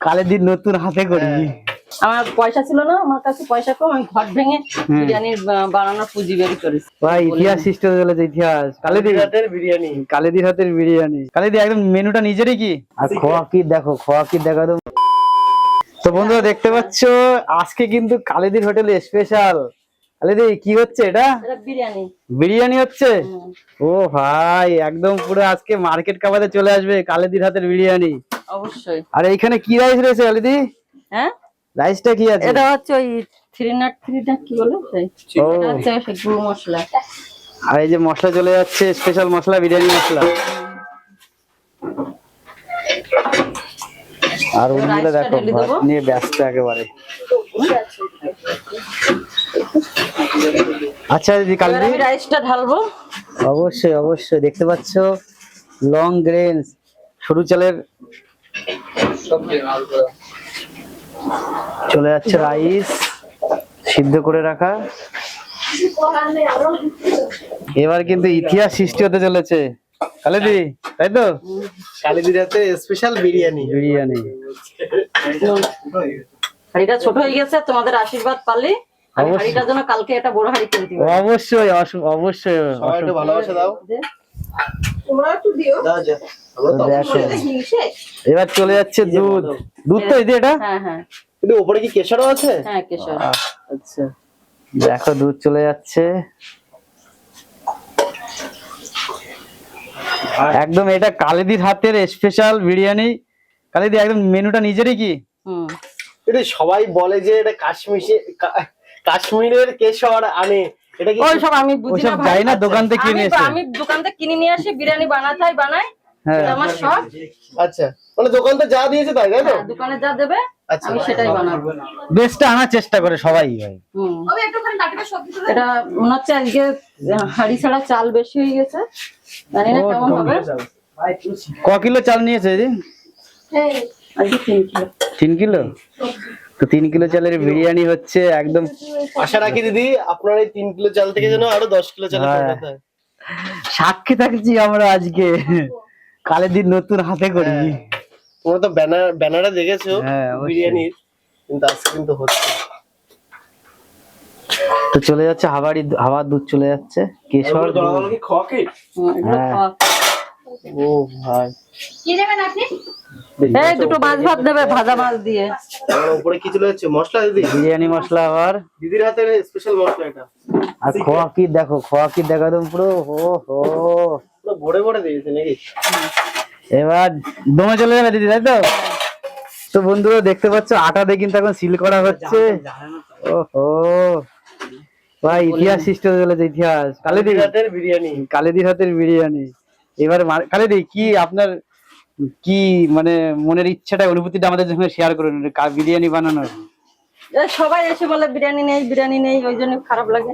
কালেদির নতুন হাতে করি। আমার পয়সা ছিল না আমার কাছে পয়সা কম আমি ঘর ভেঙে বিরিয়ানির বানানোর পুঁজি বের করেছি। ভাই ইতিহাস সৃষ্টি হতে চলেছে ইতিহাস। কালেদি হাতের বিরিয়ানি। কালেদির হাতের বিরিয়ানি। কালেদি একদম মেনুটা নিজেরই কি? আর খোয়া কি দেখো খোয়া কি দেখো তো। তো বন্ধুরা দেখতে পাচ্ছ আজকে কিন্তু কালেদির হোটেলে স্পেশাল কালেদি কি হচ্ছে এটা? এটা বিরিয়ানি। বিরিয়ানি হচ্ছে? ও ভাই একদম পুরো আজকে মার্কেট কাবাতে চলে আসবে কালেদির হাতের বিরিয়ানি। অবশ্যই। আর এইখানে কি রাইস রয়েছে কালেদি হ্যাঁ? রাইসটা কি আছে? এটা হচ্ছে ওই থ্রি নাট থ্রি নাট কি বলে এটা হচ্ছে গুঁড়ো মশলা। আর এই যে মশলা চলে যাচ্ছে স্পেশাল মশলা বিরিয়ানি মশলা। আর রাইসটা দেখো ভাত নিয়ে ব্যস্ত একেবারে। আচ্ছা দিদি আমি রাইসটা ঢালবো। অবশ্যই অবশ্যই। দেখতে পাচ্ছ লং গ্রেনস সরু চালের চলে যাচ্ছে রাইস সিদ্ধ করে রাখা। এবার কিন্তু ইতিহাস সৃষ্টি হতে চলেছে। কালেদি তাই তো? কালিদির হাতের স্পেশাল বিরিয়ানি। বিরিয়ানি। হাড়িটা ছোট হয়ে গেছে তোমাদের আশীর্বাদ পালে। হাড়িটার জন্য কালকে একটা বড় হাড়ি করে দিব অবশ্যই অবশ্যই সবাই একটু ভালোবাসা দাও। এবার চলে যাচ্ছে দুধ। দুধ তো দিদি এটা? হ্যাঁ হ্যাঁ। কিন্তু উপরে কি কেশরও আছে? হ্যাঁ কেশর। আচ্ছা। দেখো দুধ চলে যাচ্ছে। একদম এটা কালিদির হাতের স্পেশাল বিরিয়ানি। কালিদি একদম মেনুটা নিজেরই কি? হুম। এটা সবাই বলে যে এটা কাশ্মীর কাশ্মীরের কেশর আনে। এটা কি ওই সব আমি বুঝি না যাই না দোকান থেকে কিনে আমি এসে। আমি দোকান থেকে কিনে নিয়ে আসি বিরিয়ানি বানাতে হয় বানাই হ্যাঁ। আমার শখ। আচ্ছা মানে দোকানটা যা দিয়েছে তাই তাই তো? হ্যাঁ, দোকানে যা দেবে আচ্ছা। আমি সেটাই বানাবো। বেস্টটা আনার চেষ্টা করে সবাই ভাই। হুম। এটা মনে হচ্ছে আজকে হাড়ি ছাড়া চাল বেশি হয়ে গেছে। জানি না কেমন হবে। ক কিলো চাল নিয়েছে দিদি আজকে তিন কিলো। তিন কিলো? তো তিন কিলো চালের বিরিয়ানি হচ্ছে একদম আশা রাখি দিদি আপনার এই তিন কিলো চাল থেকে যেন আরও দশ কিলো চাল হ্যাঁ। হয়। সাক্ষী থাকছি আমরা আজকে। কালের দিন নতুন হাতে করি হ্যাঁ। তোমরা তো ব্যানার ব্যানারে দেখেছ হ্যাঁ, বিরিয়ানির কিন্তু আজকে কিন্তু হচ্ছে তো চলে যাচ্ছে হাওয়ারি হাওয়ার দুধ চলে যাচ্ছে। কেশর ও ভাই। এই দুটো মাছ ভাত দেবে ভাজা মাছ দিয়ে। উপরে কি চলে যাচ্ছে? মশলা দিদি? বিরিয়ানি মশলা আবার। দিদির হাতের স্পেশাল মশলা এটা। আর খোয়া কি দেখো খোয়া কি দেখো একদম পুরো হো হো। পুরো ভরে ভরে দিয়েছে নাকি? এবার দমে চলে যাবে দিদি তাই তো? তো বন্ধুরা দেখতে পাচ্ছ আটা দিয়ে কিন্তু এখন সিল করা হচ্ছে। ওহো ভাই ইতিহাস সৃষ্টি হয়ে চলেছে ইতিহাস। কালেদি দিদির হাতের বিরিয়ানি। কালেদির হাতের বিরিয়ানি। এবার কালেদি কি আপনার কি মানে মনের ইচ্ছাটা অনুভূতিটা আমাদের সঙ্গে শেয়ার করুন বিরিয়ানি বানানোর। সবাই এসে বলে বিরিয়ানি নেই বিরিয়ানি নেই ওই জন্য খারাপ লাগে।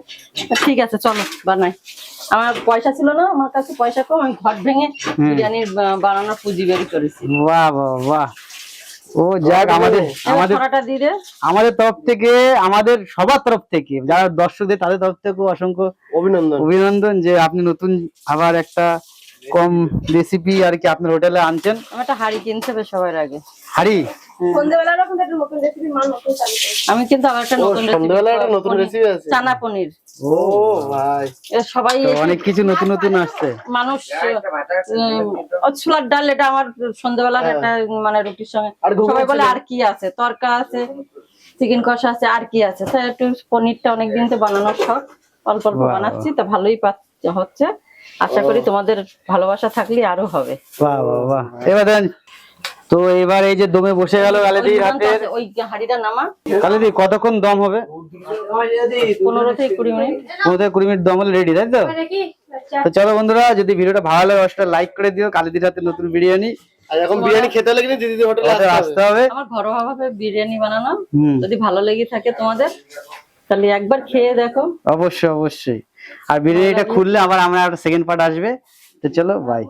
ঠিক আছে চলো বানাই। আমার পয়সা ছিল না আমার কাছে পয়সা কম আমি ঘর ভেঙে বিরিয়ানি বানানোর পুঁজি বের করেছি। বাহ বাহ বাহ। ও যাক আমাদের আমাদের আমাদের তরফ থেকে আমাদের সবার তরফ থেকে যারা দর্শকদের তাদের তরফ থেকে অসংখ্য অভিনন্দন। অভিনন্দন যে আপনি নতুন আবার একটা কম রেসিপি আর কি আপনার হোটেলে আনছেন? আমি একটা হাড়ি কিনতে হবে সবার আগে। হাড়ি? আমি কিন্তু আবার একটা নতুন নতুন রেসিপি আছে। চানা পনির। ও ভাই। এ সবাই অনেক কিছু নতুন নতুন আসছে। মানুষ ছোলার ডাল এটা আমার সন্ধ্যাবেলার একটা মানে রুটির সঙ্গে। আর সবাই বলে আর কি আছে? তরকা আছে চিকেন কষা আছে আর কি আছে? তো একটু পনিরটা অনেকদিন তো বানানোর শখ। অল্প অল্প বানাচ্ছি তো ভালোই পাচ্ছে হচ্ছে। আশা করি তোমাদের ভালোবাসা থাকলে আরও হবে। বাহ বাহ বাহ এবার তো এবার এই যে দমে বসে গেল কালেদি ওই হাতের ওই হাঁড়িটা নামা। কালেদি কতক্ষণ দম হবে? পনেরো থেকে কুড়ি মিনিট। পনেরো থেকে কুড়ি মিনিট দম হলে রেডি তাই তো? তো চলো বন্ধুরা যদি ভিডিওটা ভালো লাগে অবশ্যই লাইক করে দিও। কালিদির হাতে নতুন বিরিয়ানি। আর এখন বিরিয়ানি খেতে হলে কিন্তু দিদি হোটেলে আসতে হবে। আমার ঘরোয়া ভাবে বিরিয়ানি বানানো। হুম। যদি ভালো লেগে থাকে তোমাদের তাহলে একবার খেয়ে দেখো। অবশ্যই অবশ্যই। আর বিরিয়ানিটা খুললে আবার আমরা একটা সেকেন্ড পার্ট আসবে। তো চলো বাই